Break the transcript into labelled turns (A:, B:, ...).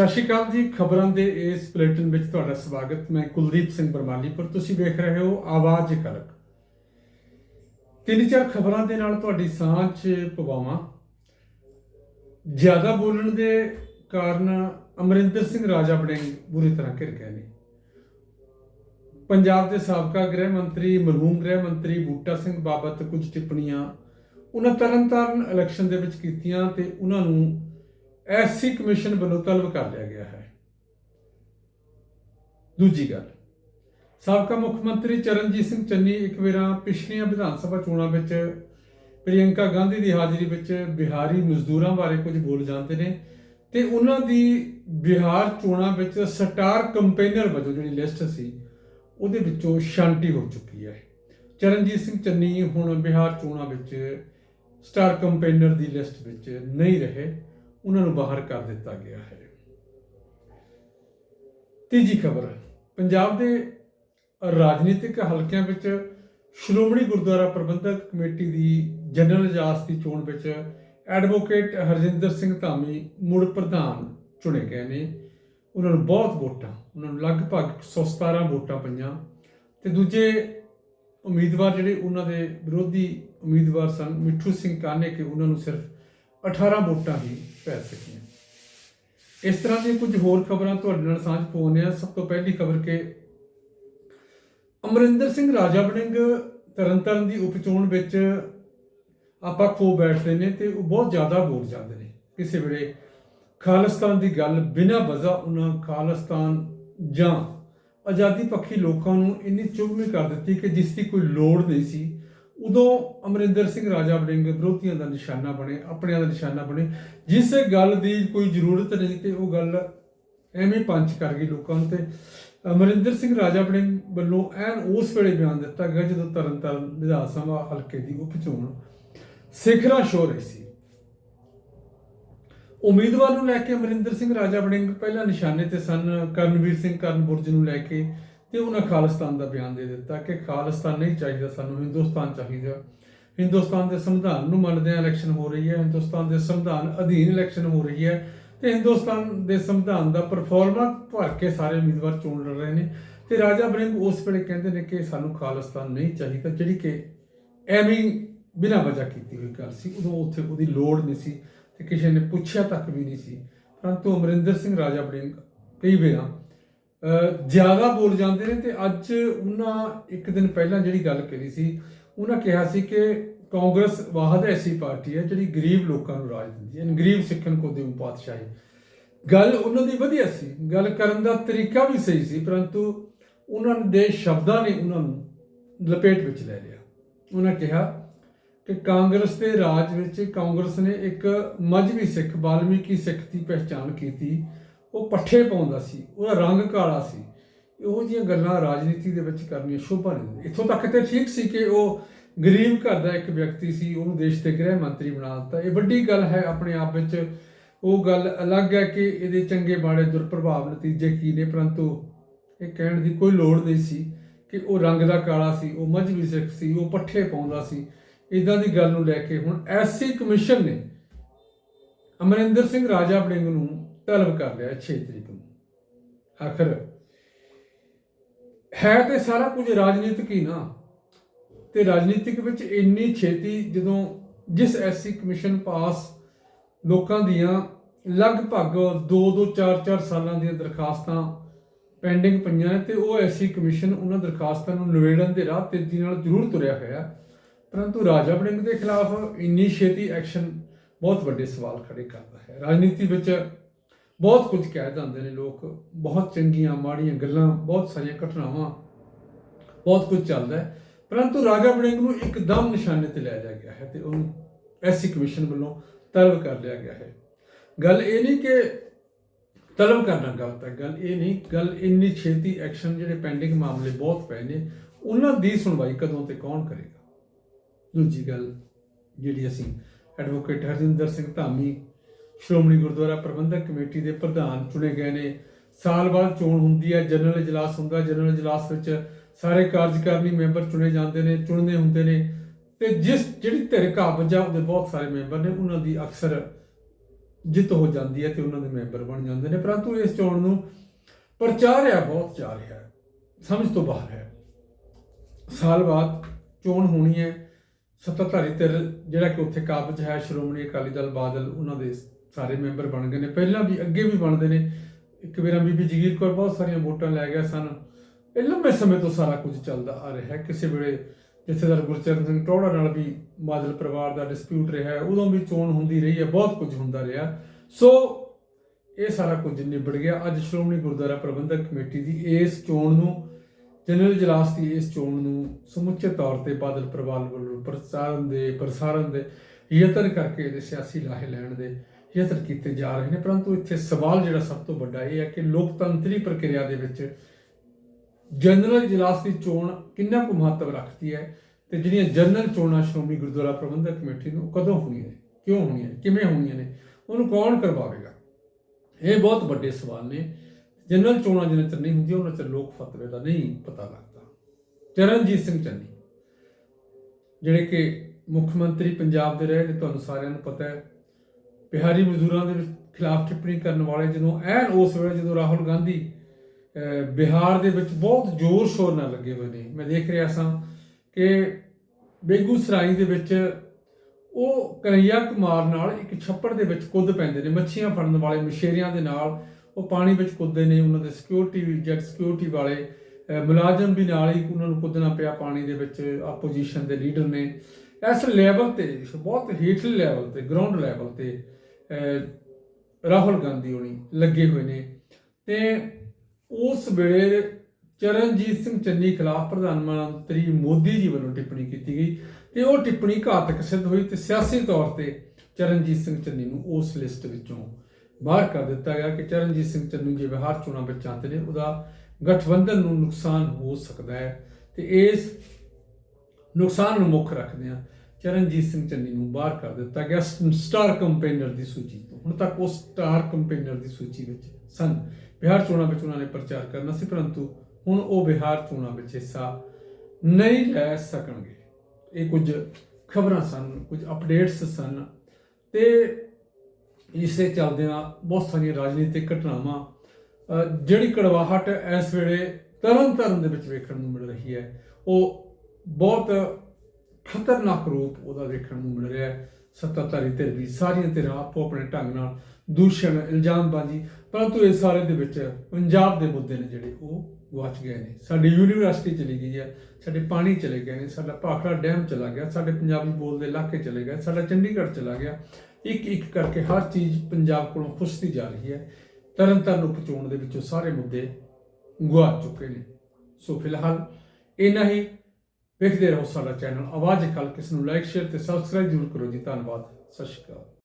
A: ਸਤਿ ਸ਼੍ਰੀ ਅਕਾਲ ਜੀ, ਖਬਰਾਂ ਦੇ ਇਸ ਬੁਲੇਟਿਨ ਵਿੱਚ ਤੁਹਾਡਾ ਸਵਾਗਤ। ਮੈਂ ਕੁਲਦੀਪ ਸਿੰਘ ਬਰਮਾਲੀ ਪਰ ਤੁਸੀਂ ਵੇਖ ਰਹੇ ਹੋ ਆਵਾਜ਼ ਕਲਕ। ਤਿੰਨ ਚਾਰ ਖਬਰਾਂ ਦੇ ਨਾਲ ਤੁਹਾਡੀ ਸਾਂਝ ਪਵਾਵਾਂ। ਜ਼ਿਆਦਾ ਬੋਲਣ ਦੇ ਕਾਰਨ ਅਮਰਿੰਦਰ ਸਿੰਘ ਰਾਜਾ ਬੜਿੰਗ ਬੁਰੀ ਤਰ੍ਹਾਂ ਘਿਰ ਗਏ ਨੇ। ਪੰਜਾਬ ਦੇ ਸਾਬਕਾ ਗ੍ਰਹਿ ਮੰਤਰੀ, ਮਰਹੂਮ ਗ੍ਰਹਿ ਮੰਤਰੀ ਬੂਟਾ ਸਿੰਘ ਬਾਬਤ ਕੁਝ ਟਿੱਪਣੀਆਂ, ਉਹਨਾਂ ਤਰਨਤਾਰਨ ਇਲੈਕਸ਼ਨ ਦੇ ਵਿੱਚ ਕੀਤੀਆਂ ਤੇ ਉਹਨਾਂ ਨੂੰ ਐਸਸੀ ਕਮਿਸ਼ਨ ਵੱਲੋਂ ਤਲਬ ਕਰ ਲਿਆ ਗਿਆ ਹੈ। ਦੂਜੀ ਗੱਲ, ਸਾਬਕਾ ਮੁੱਖ ਮੰਤਰੀ ਚਰਨਜੀਤ ਸਿੰਘ ਚੰਨੀ ਇੱਕ ਵਾਰਾਂ ਪਿਛਲੀਆਂ ਵਿਧਾਨ ਸਭਾ ਚੋਣਾਂ ਵਿੱਚ ਪ੍ਰਿਯੰਕਾ ਗਾਂਧੀ ਦੀ ਹਾਜ਼ਰੀ ਵਿੱਚ ਬਿਹਾਰੀ ਮਜ਼ਦੂਰਾਂ ਬਾਰੇ ਕੁਝ ਬੋਲ ਜਾਂਦੇ ਨੇ ਤੇ ਉਹਨਾਂ ਦੀ ਬਿਹਾਰ ਚੋਣਾਂ ਵਿੱਚ ਸਟਾਰ ਕੰਪੇਨਰ ਵਜੋਂ ਜਿਹੜੀ ਲਿਸਟ ਸੀ, ਉਹਦੇ ਵਿੱਚੋਂ ਸ਼ਾਂਤੀ ਹੋ ਚੁੱਕੀ ਹੈ। ਚਰਨਜੀਤ ਸਿੰਘ ਚੰਨੀ ਹੁਣ ਬਿਹਾਰ ਚੋਣਾਂ ਵਿੱਚ ਸਟਾਰ ਕੰਪੇਨਰ ਦੀ ਲਿਸਟ ਵਿੱਚ ਨਹੀਂ ਰਹੇ। ਉਹਨਾਂ ਨੂੰ ਬਾਹਰ ਕਰ ਦਿੱਤਾ ਗਿਆ ਹੈ। ਤੀਜੀ ਖਬਰ, ਪੰਜਾਬ ਦੇ ਰਾਜਨੀਤਿਕ ਹਲਕਿਆਂ ਵਿੱਚ ਸ਼੍ਰੋਮਣੀ ਗੁਰਦੁਆਰਾ ਪ੍ਰਬੰਧਕ ਕਮੇਟੀ ਦੀ ਜਨਰਲ ਇਜਲਾਸ ਦੀ ਚੋਣ ਵਿੱਚ ਐਡਵੋਕੇਟ ਹਰਜਿੰਦਰ ਸਿੰਘ ਧਾਮੀ ਮੁੜ ਪ੍ਰਧਾਨ ਚੁਣੇ ਗਏ ਨੇ। ਉਹਨਾਂ ਨੂੰ ਬਹੁਤ ਵੋਟਾਂ, ਉਹਨਾਂ ਨੂੰ ਲਗਭਗ 117 ਵੋਟਾਂ ਪਈਆਂ ਤੇ ਦੂਜੇ ਉਮੀਦਵਾਰ ਜਿਹੜੇ ਉਹਨਾਂ ਦੇ ਵਿਰੋਧੀ ਉਮੀਦਵਾਰ ਸਨ, ਮਿੱਠੂ ਸਿੰਘ ਕਾਨੇ, ਕਿ ਉਹਨਾਂ ਨੂੰ ਸਿਰਫ 18 ਵੋਟਾਂ ਹੀ ਪੈ ਸਕੀਆਂ। ਇਸ ਤਰ੍ਹਾਂ ਦੀਆਂ ਕੁਝ ਹੋਰ ਖਬਰਾਂ ਤੁਹਾਡੇ ਨਾਲ ਸਾਂਝ ਪਾਉਂਦੇ ਆ ਸਭ ਤੋਂ ਪਹਿਲੀ ਖਬਰ ਕਿ ਅਮਰਿੰਦਰ ਸਿੰਘ ਰਾਜਾ ਵੜਿੰਗ ਤਰਨਤਾਰਨ ਦੀ ਉਪਚੋਣ ਵਿੱਚ ਆਪਾਂ ਖੋ ਬੈਠਦੇ ਨੇ ਤੇ ਉਹ ਬਹੁਤ ਜ਼ਿਆਦਾ ਬੋਲ ਜਾਂਦੇ ਨੇ। ਕਿਸੇ ਵੇਲੇ ਖਾਲਿਸਤਾਨ ਦੀ ਗੱਲ ਬਿਨਾਂ ਵਜ਼ਾ ਉਹਨਾਂ ਖਾਲਿਸਤਾਨ ਜਾਂ ਆਜ਼ਾਦੀ ਪੱਖੀ ਲੋਕਾਂ ਨੂੰ ਇੰਨੀ ਚੁਭਵੀਂ ਕਰ ਦਿੱਤੀ ਕਿ ਜਿਸ ਦੀ ਕੋਈ ਲੋੜ ਨਹੀਂ ਸੀ ਉਦੋਂ ਅਮਰਿੰਦਰ ਸਿੰਘ ਰਾਜਾ ਵੜਿੰਗ ਵਿਰੋਧੀਆਂ ਦਾ ਨਿਸ਼ਾਨਾ ਬਣੇ, ਆਪਣਿਆਂ ਦਾ ਨਿਸ਼ਾਨਾ ਬਣੇ। ਜਿਸ ਗੱਲ ਦੀ ਕੋਈ ਜ਼ਰੂਰਤ ਨਹੀਂ ਤੇ ਉਹ ਗੱਲ ਐਵੇਂ ਪੰਚ ਕਰ ਗਈ ਲੋਕਾਂ ਨੂੰ ਤੇ ਅਮਰਿੰਦਰ ਸਿੰਘ ਰਾਜਾ ਵੜਿੰਗ ਵੱਲੋਂ ਐਨ ਉਸ ਵੇਲੇ ਬਿਆਨ ਦਿੱਤਾ ਗਿਆ ਜਦੋਂ ਤਰਨਤਾਰਨ ਵਿਧਾਨ ਸਭਾ ਹਲਕੇ ਦੀ ਉਪਚੋਣ ਸਿਖਰਾਂ ਸ਼ੋ ਰਹੀ ਸੀ। ਉਮੀਦਵਾਰ ਨੂੰ ਲੈ ਕੇ ਅਮਰਿੰਦਰ ਸਿੰਘ ਰਾਜਾ ਵੜਿੰਗ ਪਹਿਲਾਂ ਨਿਸ਼ਾਨੇ ਤੇ ਸਨ, ਕਰਨਵੀਰ ਸਿੰਘ ਕਰਨਬੁਰਜ ਨੂੰ ਲੈ ਕੇ ਤੇ ਉਹਨਾਂ ਖਾਲਿਸਤਾਨ ਦਾ ਬਿਆਨ ਦੇ ਦਿੱਤਾ ਕਿ ਖਾਲਿਸਤਾਨ ਨਹੀਂ ਚਾਹੀਦਾ, ਸਾਨੂੰ ਹਿੰਦੁਸਤਾਨ ਚਾਹੀਦਾ। ਹਿੰਦੁਸਤਾਨ ਦੇ ਸੰਵਿਧਾਨ ਨੂੰ ਮੰਨਦੇ ਆ ਇਲੈਕਸ਼ਨ ਹੋ ਰਹੀ ਹੈ, ਹਿੰਦੁਸਤਾਨ ਦੇ ਸੰਵਿਧਾਨ ਅਧੀਨ ਇਲੈਕਸ਼ਨ ਹੋ ਰਹੀ ਹੈ ਤੇ ਹਿੰਦੁਸਤਾਨ ਦੇ ਸੰਵਿਧਾਨ ਦਾ ਪਰਫਾਰਮਾ ਭਰ ਕੇ ਸਾਰੇ ਉਮੀਦਵਾਰ ਚੋਣ ਲੜ ਰਹੇ ਨੇ ਤੇ ਰਾਜਾ ਵੜਿੰਗ ਉਸ ਵੇਲੇ ਕਹਿੰਦੇ ਨੇ ਕਿ ਸਾਨੂੰ ਖਾਲਿਸਤਾਨ ਨਹੀਂ ਚਾਹੀਦਾ, ਜਿਹੜੀ ਕਿ ਐਵੇਂ ਬਿਨਾਂ ਵਜ੍ਹਾ ਕੀਤੀ ਹੋਈ ਗੱਲ ਸੀ। ਉਦੋਂ ਉੱਥੇ ਉਹਦੀ ਲੋੜ ਨਹੀਂ ਸੀ ਤੇ ਕਿਸੇ ਨੇ ਪੁੱਛਿਆ ਤੱਕ ਵੀ ਨਹੀਂ ਸੀ। ਪਰੰਤੂ ਅਮਰਿੰਦਰ ਸਿੰਘ, ਰਾਜਾ ਵੜਿੰਗ ਕਈ ਵਾਰਾਂ ਜ਼ਿਆਦਾ ਬੋਲ ਜਾਂਦੇ ਨੇ ਤੇ ਅੱਜ ਉਹਨਾਂ ਇੱਕ ਦਿਨ ਪਹਿਲਾਂ ਜਿਹੜੀ ਗੱਲ ਕਰੀ ਸੀ, ਉਹਨਾਂ ਕਿਹਾ ਸੀ ਕਿ ਕਾਂਗਰਸ ਵਾਹਦ ਐਸੀ ਪਾਰਟੀ ਹੈ ਜਿਹੜੀ ਗਰੀਬ ਲੋਕਾਂ ਨੂੰ ਰਾਜ ਦਿੰਦੀ ਹੈ ਗਰੀਬ ਸਿੱਖਣ ਕੋ ਦੇਉ ਪਾਤਸ਼ਾਹੀ। ਗੱਲ ਉਹਨਾਂ ਦੀ ਵਧੀਆ ਸੀ, ਗੱਲ ਕਰਨ ਦਾ ਤਰੀਕਾ ਵੀ ਸਹੀ ਸੀ, ਪਰੰਤੂ ਉਹਨਾਂ ਦੇ ਸ਼ਬਦਾਂ ਨੇ ਉਹਨਾਂ ਨੂੰ ਲਪੇਟ ਵਿੱਚ ਲੈ ਲਿਆ। ਉਹਨਾਂ ਕਿਹਾ ਕਿ ਕਾਂਗਰਸ ਦੇ ਰਾਜ ਵਿੱਚ ਕਾਂਗਰਸ ਨੇ ਇੱਕ ਮਜਬੀ ਸਿੱਖ, ਬਾਲਮੀਕੀ ਸਿੱਖ ਦੀ ਪਹਿਚਾਣ ਕੀਤੀ ਉਹ ਪੱਠੇ ਪਾਉਂਦਾ ਸੀ, ਉਹਦਾ ਰੰਗ ਕਾਲਾ ਸੀ। ਇਹੋ ਜਿਹੀਆਂ ਗੱਲਾਂ ਰਾਜਨੀਤੀ ਦੇ ਵਿੱਚ ਕਰਨੀਆਂ ਸ਼ੋਭਾ ਨਹੀਂ ਇੱਥੋਂ ਤੱਕ ਤੇ ਠੀਕ ਸੀ ਕਿ ਉਹ ਗਰੀਬ ਘਰ ਦਾ ਇੱਕ ਵਿਅਕਤੀ ਸੀ, ਉਹਨੂੰ ਦੇਸ਼ ਦੇ ਗ੍ਰਹਿ ਮੰਤਰੀ ਬਣਾ ਦਿੱਤਾ। ਇਹ ਵੱਡੀ ਗੱਲ ਹੈ ਆਪਣੇ ਆਪ ਵਿੱਚ। ਉਹ ਗੱਲ ਅਲੱਗ ਹੈ ਕਿ ਇਹਦੇ ਚੰਗੇ ਬਾੜੇ ਦੁਰਪ੍ਰਭਾਵ ਨਤੀਜੇ ਕੀ ਨੇ, ਪਰੰਤੂ ਇਹ ਕਹਿਣ ਦੀ ਕੋਈ ਲੋੜ ਨਹੀਂ ਸੀ ਕਿ ਉਹ ਰੰਗ ਦਾ ਕਾਲਾ ਸੀ, ਉਹ ਮਜਬੀ ਸਿੱਖ ਸੀ, ਉਹ ਪੱਠੇ ਪਾਉਂਦਾ ਸੀ। ਇਦਾਂ ਦੀ ਗੱਲ ਨੂੰ ਲੈ ਕੇ ਹੁਣ ਐਸੀ ਕਮਿਸ਼ਨ ਨੇ ਅਮਰਿੰਦਰ ਸਿੰਘ ਰਾਜਾ ਬੜਿੰਗ ਨੂੰ ਤਲਬ ਕਰ ਲਿਆ 6 ਤਰੀਕ ਨੂੰ। ਆਖਰ, ਹੈ ਤੇ ਸਾਰਾ ਕੁਝ ਰਾਜਨੀਤਿਕ ਹੀ ਨਾ। ਤੇ ਰਾਜਨੀਤਿਕ ਵਿੱਚ ਇੰਨੀ ਛੇਤੀ ਜਦੋਂ ਜਿਸ ਐਸਸੀ ਕਮਿਸ਼ਨ ਪਾਸ ਲੋਕਾਂ ਦੀਆਂ ਲਗਭਗ 2-2 4-4 ਸਾਲਾਂ ਦੀਆਂ ਦਰਖਾਸਤਾਂ ਪੈਂਡਿੰਗ ਪਈਆਂ ਤੇ ਉਹ ਐਸਸੀ ਕਮਿਸ਼ਨ ਉਹਨਾਂ ਦਰਖਾਸਤਾਂ ਨੂੰ ਨਿਬੇੜਨ ਦੇ ਰਾਹ ਤੇਜ਼ੀ ਨਾਲ ਜ਼ਰੂਰ ਤੁਰਿਆ ਹੋਇਆ ਪਰੰਤੂ ਰਾਜਾ ਵੜਿੰਗ ਦੇ ਖਿਲਾਫ ਇੰਨੀ ਛੇਤੀ ਐਕਸ਼ਨ ਬਹੁਤ ਵੱਡੇ ਸਵਾਲ ਖੜੇ ਕਰਦਾ ਹੈ। ਰਾਜਨੀਤੀ ਵਿੱਚ ਬਹੁਤ ਕੁਝ ਕਹਿ ਜਾਂਦੇ ਨੇ ਲੋਕ। ਬਹੁਤ ਚੰਗੀਆਂ, ਮਾੜੀਆਂ ਗੱਲਾਂ, ਬਹੁਤ ਸਾਰੀਆਂ ਘਟਨਾਵਾਂ, ਬਹੁਤ ਕੁਝ ਚੱਲਦਾ ਹੈ। ਪਰੰਤੂ ਰਾਜਾ ਵੜਿੰਗ ਨੂੰ ਇੱਕਦਮ ਨਿਸ਼ਾਨੇ ਤੇ ਲਿਆ ਜਾ ਗਿਆ ਹੈ ਤੇ ਉਹਨੂੰ ਐਸੀ ਕਮਿਸ਼ਨ ਵੱਲੋਂ ਤਲਬ ਕਰ ਲਿਆ ਗਿਆ ਹੈ। ਗੱਲ ਇਹ ਨਹੀਂ ਕਿ ਤਲਬ ਕਰਨਾ ਗਲਤ ਹੈ, ਗੱਲ ਇਹ ਨਹੀਂ, ਗੱਲ ਇੰਨੀ ਛੇਤੀ ਐਕਸ਼ਨ ਜਿਹੜੇ ਪੈਂਡਿੰਗ ਮਾਮਲੇ ਬਹੁਤ ਪਏ ਨੇ, ਉਹਨਾਂ ਦੀ ਸੁਣਵਾਈ ਕਦੋਂ ਤੇ ਕੌਣ ਕਰੇਗਾ? ਦੂਜੀ ਗੱਲ ਜਿਹੜੀ ਅਸੀਂ ਐਡਵੋਕੇਟ ਹਰਜਿੰਦਰ ਸਿੰਘ ਧਾਮੀ ਸ਼੍ਰੋਮਣੀ ਗੁਰਦੁਆਰਾ ਪ੍ਰਬੰਧਕ ਕਮੇਟੀ ਦੇ ਪ੍ਰਧਾਨ ਚੁਣੇ ਗਏ ਨੇ। ਸਾਲ ਬਾਅਦ ਚੋਣ ਹੁੰਦੀ ਹੈ, ਜਨਰਲ ਇਜਲਾਸ ਹੁੰਦਾ ਜਨਰਲ ਇਜਲਾਸ ਵਿੱਚ ਸਾਰੇ ਕਾਰਜਕਾਰਨੀ ਮੈਂਬਰ ਚੁਣੇ ਜਾਂਦੇ ਨੇ ਚੁਣਨੇ ਹੁੰਦੇ ਨੇ। ਤੇ ਜਿਸ ਜਿਹੜੀ ਧਿਰ ਕਾਬਜਾ ਉਹਦੇ ਬਹੁਤ ਸਾਰੇ ਮੈਂਬਰ ਨੇ। ਉਹਨਾਂ ਦੀ ਅਕਸਰ ਜਿੱਤ ਹੋ ਜਾਂਦੀ ਹੈ ਤੇ ਉਹਨਾਂ ਦੇ ਮੈਂਬਰ ਬਣ ਜਾਂਦੇ ਨੇ। ਪਰੰਤੂ ਇਸ ਚੋਣ ਨੂੰ ਪ੍ਰਚਾਰ ਆ, ਬਹੁਤ ਜਾ ਰਿਹਾ ਹੈ। ਸਮਝ ਤੋਂ ਬਾਹਰ ਹੈ। ਸਾਲ ਬਾਅਦ ਚੋਣ ਹੋਣੀ ਹੈ। ਸੱਤਾਧਾਰੀ ਧਿਰ ਜਿਹੜਾ ਕਿ ਉੱਥੇ ਕਾਬਜ ਹੈ, ਸ਼੍ਰੋਮਣੀ ਅਕਾਲੀ ਦਲ ਬਾਦਲ, ਉਹਨਾਂ ਦੇ ਸਾਰੇ ਮੈਂਬਰ ਬਣ ਗਏ ਨੇ। ਪਹਿਲਾਂ ਵੀ ਅੱਗੇ ਵੀ ਬਣਦੇ ਨੇ। ਇੱਕ ਵਾਰ ਬੀਬੀ ਜਗੀਰ ਕੌਰ ਬਹੁਤ ਸਾਰੀਆਂ ਵੋਟਾਂ ਲੈ ਗਿਆ ਸਨ। ਇਹ ਲੰਬੇ ਸਮੇਂ ਤੋਂ ਸਾਰਾ ਕੁਝ ਚੱਲਦਾ ਆ ਰਿਹਾ ਹੈ। ਕਿਸੇ ਵੇਲੇ ਜਥੇਦਾਰ ਗੁਰਚਰਨ ਸਿੰਘ ਟੋੜਾ ਨਾਲ ਵੀ ਬਾਦਲ ਪਰਿਵਾਰ ਦਾ ਡਿਸਪਿਊਟ ਰਿਹਾ ਹੈ। ਉਦੋਂ ਵੀ ਚੋਣ ਹੁੰਦੀ ਰਹੀ ਹੈ। ਬਹੁਤ ਕੁਝ ਹੁੰਦਾ ਰਿਹਾ। ਸੋ ਇਹ ਸਾਰਾ ਕੁਝ ਨਿਬੜ ਗਿਆ। ਅੱਜ ਸ਼੍ਰੋਮਣੀ ਗੁਰਦੁਆਰਾ ਪ੍ਰਬੰਧਕ ਕਮੇਟੀ ਦੀ ਇਸ ਚੋਣ ਨੂੰ, ਜਨਰਲ ਜਲਾਸ ਦੀ ਇਸ ਚੋਣ ਨੂੰ ਸਮੁੱਚੇ ਤੌਰ ਤੇ ਬਾਦਲ ਪਰਿਵਾਰ ਵੱਲੋਂ ਪ੍ਰਚਾਰਨ ਦੇ, ਪ੍ਰਸਾਰਨ ਦੇ ਯਤਨ ਕਰਕੇ ਇਹਦੇ ਸਿਆਸੀ ਲਾਹੇ ਲੈਣ ਦੇ ਯਤਨ ਕੀਤੇ ਜਾ ਰਹੇ ਨੇ, ਪਰੰਤੂ ਇੱਥੇ ਸਵਾਲ ਜਿਹੜਾ ਸਭ ਤੋਂ ਵੱਡਾ ਇਹ ਹੈ ਕਿ ਲੋਕਤੰਤਰੀ ਪ੍ਰਕਿਰਿਆ ਦੇ ਵਿੱਚ ਜਨਰਲ ਇਜਲਾਸ ਦੀ ਚੋਣ ਕਿੰਨਾ ਕੁ ਮਹੱਤਵ ਰੱਖਦੀ ਹੈ ਤੇ ਜਿਹੜੀਆਂ ਜਨਰਲ ਚੋਣਾਂ ਸ਼੍ਰੋਮਣੀ ਗੁਰਦੁਆਰਾ ਪ੍ਰਬੰਧਕ ਕਮੇਟੀ ਨੂੰ ਕਦੋਂ ਹੋਣੀਆਂ ਨੇ, ਕਿਉਂ ਹੋਣੀਆਂ ਨੇ, ਕਿਵੇਂ ਹੋਣੀਆਂ ਨੇ, ਉਹਨੂੰ ਕੌਣ ਕਰਵਾਵੇਗਾ? ਇਹ ਬਹੁਤ ਵੱਡੇ ਸਵਾਲ ਨੇ। ਜਨਰਲ ਚੋਣਾਂ ਜਿੰਨਾ ਚਿਰ ਨਹੀਂ ਹੁੰਦੀਆਂ, ਉਹਨਾਂ ਚਿਰ ਲੋਕ ਫਤਵੇ ਦਾ ਨਹੀਂ ਪਤਾ ਲੱਗਦਾ। ਚਰਨਜੀਤ ਸਿੰਘ ਚੰਨੀ, ਜਿਹੜੇ ਕਿ ਮੁੱਖ ਮੰਤਰੀ ਪੰਜਾਬ ਦੇ ਰਹੇ ਨੇ, ਤੁਹਾਨੂੰ ਸਾਰਿਆਂ ਨੂੰ ਪਤਾ ਹੈ ਬਿਹਾਰੀ ਮਜ਼ਦੂਰਾਂ ਦੇ ਖਿਲਾਫ ਟਿੱਪਣੀ ਕਰਨ ਵਾਲੇ ਜਦੋਂ ਐਨ ਉਸ ਵੇਲੇ ਜਦੋਂ ਰਾਹੁਲ ਗਾਂਧੀ ਬਿਹਾਰ ਦੇ ਵਿੱਚ ਬਹੁਤ ਜ਼ੋਰ ਸ਼ੋਰ ਨਾਲ ਲੱਗੇ ਹੋਏ ਨੇ, ਮੈਂ ਦੇਖ ਰਿਹਾ ਸਾਂ ਕਿ ਬੇਗੂਸਰਾਈ ਦੇ ਵਿੱਚ ਉਹ ਕਨਈਆ ਕੁਮਾਰ ਨਾਲ ਇੱਕ ਛੱਪੜ ਦੇ ਵਿੱਚ ਕੁੱਦ ਪੈਂਦੇ ਨੇ, ਮੱਛੀਆਂ ਫੜਨ ਵਾਲੇ ਮਛੇਰਿਆਂ ਦੇ ਨਾਲ ਉਹ ਪਾਣੀ ਵਿੱਚ ਕੁੱਦਦੇ ਨੇ, ਉਹਨਾਂ ਦੇ ਸਿਕਿਉਰਿਟੀ ਜੈਟ ਸਿਕਿਉਰਿਟੀ ਵਾਲੇ ਮੁਲਾਜ਼ਮ ਵੀ ਨਾਲ ਹੀ ਉਹਨਾਂ ਨੂੰ ਕੁੱਦਣਾ ਪਿਆ ਪਾਣੀ ਦੇ ਵਿੱਚ ਆਪੋਜੀਸ਼ਨ ਦੇ ਲੀਡਰ ਨੇ। ਇਸ ਲੈਵਲ ਤੇ, ਬਹੁਤ ਹੇਠਲੇ ਲੈਵਲ ਤੇ ਗਰਾਊਂਡ ਲੈਵਲ ਤੇ ਰਾਹੁਲ ਗਾਂਧੀ ਹੋਣੀ ਲੱਗੇ ਹੋਏ ਨੇ। ਤੇ ਉਸ ਵੇਲੇ ਚਰਨਜੀਤ ਸਿੰਘ ਚੰਨੀ ਖਿਲਾਫ ਪ੍ਰਧਾਨ ਮੰਤਰੀ ਮੋਦੀ ਜੀ ਵੱਲੋਂ ਟਿੱਪਣੀ ਕੀਤੀ ਗਈ ਤੇ ਉਹ ਟਿੱਪਣੀ ਘਾਤਕ ਸਿੱਧ ਹੋਈ ਤੇ ਸਿਆਸੀ ਤੌਰ ਤੇ ਚਰਨਜੀਤ ਸਿੰਘ ਚੰਨੀ ਨੂੰ ਉਸ ਲਿਸਟ ਵਿੱਚੋਂ ਬਾਹਰ ਕਰ ਦਿੱਤਾ ਗਿਆ ਕਿ ਚਰਨਜੀਤ ਸਿੰਘ ਚੰਨੀ ਜੇ ਬਿਹਾਰ ਚੋਣਾਂ ਵਿੱਚ ਜਾਂਦੇ ਨੇ, ਉਹਦਾ ਗਠਬੰਧਨ ਨੂੰ ਨੁਕਸਾਨ ਹੋ ਸਕਦਾ ਹੈ ਤੇ ਇਸ ਨੁਕਸਾਨ ਨੂੰ ਮੁੱਖ ਰੱਖਦੇ ਆ ਚਰਨਜੀਤ ਸਿੰਘ ਚੰਨੀ ਨੂੰ ਬਾਹਰ ਕਰ ਦਿੱਤਾ ਗਿਆ ਸਟਾਰ ਕੰਪੇਨਰ ਦੀ ਸੂਚੀ ਤੋਂ। ਹੁਣ ਤੱਕ ਉਹ ਸਟਾਰ ਕੰਪੇਨਰ ਦੀ ਸੂਚੀ ਵਿੱਚ ਸਨ। ਬਿਹਾਰ ਚੋਣਾਂ ਵਿੱਚ ਉਹਨਾਂ ਨੇ ਪ੍ਰਚਾਰ ਕਰਨਾ ਸੀ, ਪਰੰਤੂ ਹੁਣ ਉਹ ਬਿਹਾਰ ਚੋਣਾਂ ਵਿੱਚ ਹਿੱਸਾ ਨਹੀਂ ਲੈ ਸਕਣਗੇ। ਇਹ ਕੁਝ ਖਬਰਾਂ ਸਨ, ਕੁਝ ਅਪਡੇਟਸ ਸਨ ਤੇ ਇਸੇ ਚੱਲਦਿਆਂ ਬਹੁਤ ਸਾਰੀਆਂ ਰਾਜਨੀਤਿਕ ਘਟਨਾਵਾਂ ਜਿਹੜੀ ਕੜਵਾਹਟ ਇਸ ਵੇਲੇ ਤਰਨ ਤਾਰਨ ਦੇ ਵਿੱਚ ਵੇਖਣ ਨੂੰ ਮਿਲ ਰਹੀ ਹੈ। ਉਹ ਬਹੁਤ ਖਤਰਨਾਕ ਰੂਪ ਉਹਦਾ ਦੇਖਣ ਨੂੰ ਮਿਲ ਰਿਹਾ ਹੈ। ਸੱਤਾਧਾਰੀ ਧਿਰ ਵੀ ਸਾਰੀਆਂ ਧਿਰਾਂ ਆਪੋ ਆਪਣੇ ਢੰਗ ਨਾਲ ਦੂਸ਼ਣ, ਇਲਜ਼ਾਮਬਾਜ਼ੀ, ਪਰੰਤੂ ਇਸ ਸਾਰੇ ਦੇ ਵਿੱਚ ਪੰਜਾਬ ਦੇ ਮੁੱਦੇ ਨੇ ਜਿਹੜੇ ਉਹ ਗਵਾਚ ਗਏ ਨੇ। ਸਾਡੀ ਯੂਨੀਵਰਸਿਟੀ ਚਲੀ ਗਈ ਹੈ, ਸਾਡੇ ਪਾਣੀ ਚਲੇ ਗਏ ਨੇ, ਸਾਡਾ ਭਾਖੜਾ ਡੈਮ ਚਲਾ ਗਿਆ, ਸਾਡੇ ਪੰਜਾਬੀ ਬੋਲਦੇ ਇਲਾਕੇ ਚਲੇ ਗਏ, ਸਾਡਾ ਚੰਡੀਗੜ੍ਹ ਚਲਾ ਗਿਆ। ਇੱਕ ਇੱਕ ਕਰਕੇ ਹਰ ਚੀਜ਼ ਪੰਜਾਬ ਕੋਲੋਂ ਖੁਸ਼ਦੀ ਜਾ ਰਹੀ ਹੈ। ਤਰਨ ਤਾਰਨ ਉਪਚੋਣ ਦੇ ਵਿੱਚੋਂ ਸਾਰੇ ਮੁੱਦੇ ਗੁਆਚ ਚੁੱਕੇ ਨੇ। ਸੋ ਫਿਲਹਾਲ ਇੰਨਾ ਹੀ। ਵੇਖਦੇ ਰਹੋ ਸਾਡਾ ਚੈਨਲ ਆਵਾਜ਼ ਖਲ ਕਿਸ ਨੂੰ ਲਾਈਕ ਸ਼ੇਅਰ ਤੇ ਸਬਸਕ੍ਰਾਈਬ ਜ਼ਰੂਰ ਕਰੋ ਜੀ। ਧੰਨਵਾਦ। ਸਤਿ ਸ਼੍ਰੀ ਅਕਾਲ।